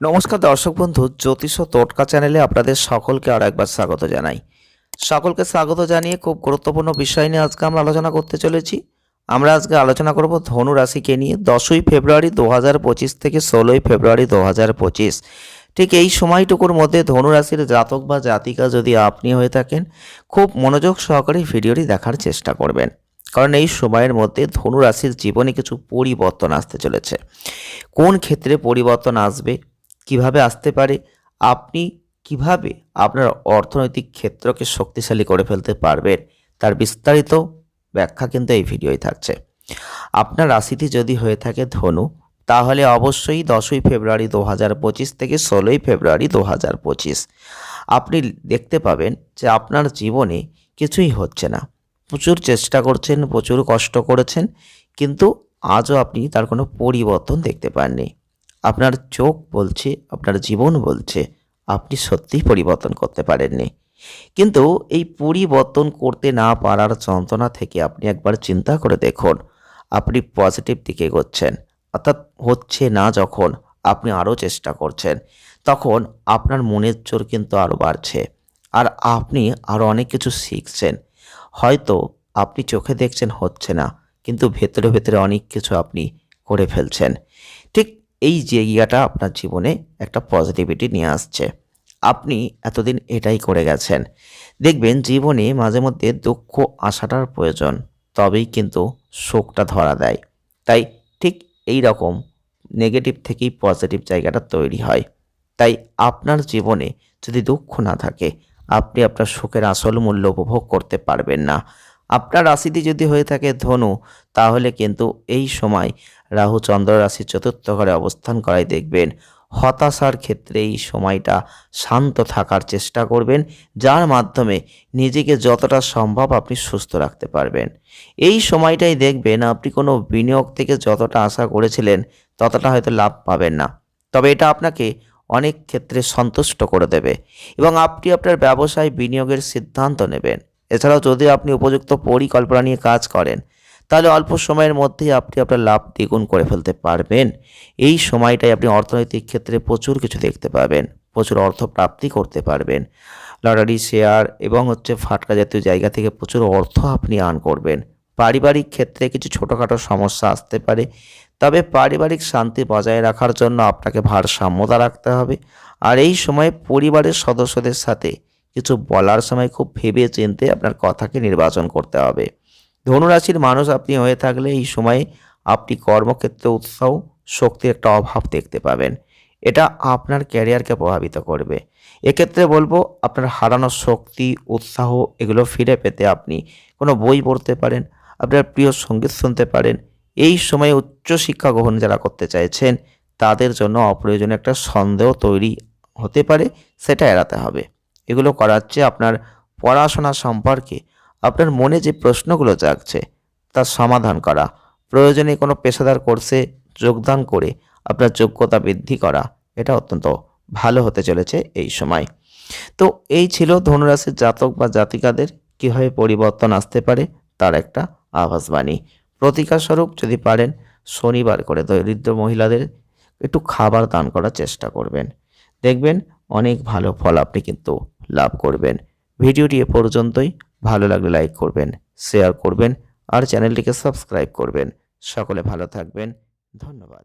নমস্কার দর্শক বন্ধু, জ্যোতিষ টোটকা চ্যানেলে আপনাদের সকলকে আর একবার স্বাগত জানাই। সকলকে স্বাগত জানিয়ে খুব গুরুত্বপূর্ণ বিষয় নিয়ে আজকে আমরা আলোচনা করতে চলেছি। আমরা আজকে আলোচনা করব ধনু রাশিকে নিয়ে। দশই ফেব্রুয়ারি দু হাজার পঁচিশ থেকে ষোলোই ফেব্রুয়ারি দু হাজার পঁচিশ। ঠিক এই সময়টুকুর মধ্যে ধনু রাশির জাতক বা জাতিকা যদি আপনি হয়ে থাকেন, খুব মনোযোগ সহকারে ভিডিওটি দেখার চেষ্টা করবেন। কারণ এই সময়ের মধ্যে ধনু রাশির জীবনে কিছু পরিবর্তন আসতে চলেছে। কোন ক্ষেত্রে পরিবর্তন আসবে কীভাবে আসতে পারে, আপনি কীভাবে আপনার অর্থনৈতিক ক্ষেত্রকে শক্তিশালী করে ফেলতে পারবেন, তার বিস্তারিত ব্যাখ্যা কিন্তু এই ভিডিওই থাকছে। আপনার রাশিটি যদি হয়ে থাকে ধনু, তাহলে অবশ্যই দশই ফেব্রুয়ারি দু হাজার পঁচিশ থেকে ষোলোই ফেব্রুয়ারি দু হাজার পঁচিশ। আপনি দেখতে পাবেন যে আপনার জীবনে কিছুই হচ্ছে না। প্রচুর চেষ্টা করছেন, প্রচুর কষ্ট করেছেন, কিন্তু আজও আপনি তার কোনো পরিবর্তন দেখতে পাননি। আপনার চোখ বলছে, আপনার জীবন বলছে, আপনি সত্যিই পরিবর্তন করতে পারেননি। কিন্তু এই পরিবর্তন করতে না পারার যন্ত্রণা থেকে আপনি একবার চিন্তা করে দেখুন, আপনি পজিটিভ দিকে এগোচ্ছেন। অর্থাৎ হচ্ছে না যখন আপনি আরও চেষ্টা করছেন, তখন আপনার মনের জোর কিন্তু আরও বাড়ছে। আর আপনি আরও অনেক কিছু শিখছেন। হয়তো আপনি চোখে দেখছেন হচ্ছে না, কিন্তু ভেতরে ভেতরে অনেক কিছু আপনি করে ফেলছেন। ঠিক এই জায়গাটা আপনার জীবনে একটা পজিটিভিটি নিয়ে আসছে। আপনি এতদিন এটাই করে গেছেন। দেখবেন জীবনে মাঝে মধ্যে দুঃখ আসাটার প্রয়োজন, তবেই কিন্তু শোকটা ধরা দেয়। তাই ঠিক এই রকম নেগেটিভ থেকেই পজিটিভ জায়গাটা তৈরি হয়। তাই আপনার জীবনে যদি দুঃখ না থাকে, আপনি আপনার সুখের আসল মূল্য উপভোগ করতে পারবেন না। আপনার রাশিটি যদি হয়ে থাকে ধনু, তাহলে কিন্তু এই সময় রাহু চন্দ্র রাশির চতুর্থ ঘরে অবস্থান করাই দেখবেন। হতাশার ক্ষেত্রে এই সময়টা শান্ত থাকার চেষ্টা করবেন, যার মাধ্যমে নিজেকে যতটা সম্ভব আপনি সুস্থ রাখতে পারবেন। এই সময়টাই দেখবেন আপনি কোনো বিনিয়োগ থেকে যতটা আশা করেছিলেন, ততটা হয়তো লাভ পাবেন না। তবে এটা আপনাকে অনেক ক্ষেত্রে সন্তুষ্ট করে দেবে এবং আপনি আপনার ব্যবসায় বিনিয়োগের সিদ্ধান্ত নেবেন। এছাড়াও যদি আপনি উপযুক্ত পরিকল্পনা নিয়ে কাজ করেন, তাহলে অল্প সময়ের মধ্যেই আপনি আপনার লাভ দ্বিগুণ করে ফেলতে পারবেন। এই সময়টাই আপনি অর্থনৈতিক ক্ষেত্রে প্রচুর কিছু দেখতে পাবেন, প্রচুর অর্থ প্রাপ্তি করতে পারবেন। লটারি, শেয়ার এবং হচ্ছে ফাটকা জাতীয় জায়গা থেকে প্রচুর অর্থ আপনি আর্ন করবেন। পারিবারিক ক্ষেত্রে কিছু ছোটোখাটো সমস্যা আসতে পারে, তবে পারিবারিক শান্তি বজায় রাখার জন্য আপনাকে ভারসাম্যতা রাখতে হবে। আর এই সময় পরিবারের সদস্যদের সাথে কিছু বলার সময় খুব ভেবে চিনতে আপনার কথাকে নির্বাচন করতে হবে। ধনুরাশির মানুষ আপনি হয়ে থাকলে এই সময়ে আপনি কর্মক্ষেত্রে উৎসাহ, শক্তির একটা অভাব দেখতে পাবেন। এটা আপনার ক্যারিয়ারকে প্রভাবিত করবে। এক্ষেত্রে বলব, আপনার হারানো শক্তি, উৎসাহ, এগুলো ফিরে পেতে আপনি কোনো বই পড়তে পারেন, আপনার প্রিয় সংগীত শুনতে পারেন। এই সময়ে উচ্চশিক্ষা গ্রহণ যারা করতে চাইছেন, তাদের জন্য অপ্রয়োজনীয় একটা সন্দেহ তৈরি হতে পারে, সেটা এড়াতে হবে। এগুলো করার চেয়ে আপনার পড়াশোনা সম্পর্কে আপনার মনে যে প্রশ্নগুলো জাগছে, তার সমাধান করা। প্রয়োজনে কোনো পেশাদার কোর্সে যোগদান করে আপনার যোগ্যতা বৃদ্ধি করা, এটা অত্যন্ত ভালো হতে চলেছে এই সময়। তো এই ছিল ধনুরাশির জাতক বা জাতিকাদের কীভাবে পরিবর্তন আসতে পারে, তার একটা আভাসবাণী। প্রতিকারস্বরূপ যদি পারেন, শনিবার করে দরিদ্র মহিলাদের একটু খাবার দান করার চেষ্টা করবেন। দেখবেন অনেক ভালো ফল আপনি কিন্তু লাভ করবেন। ভিডিওটি এ পর্যন্তই। ভালো লাগলে লাইক করবেন শেয়ার করবেন, আর চ্যানেলটিকে সাবস্ক্রাইব করবেন। সকলে ভালো থাকবেন। ধন্যবাদ।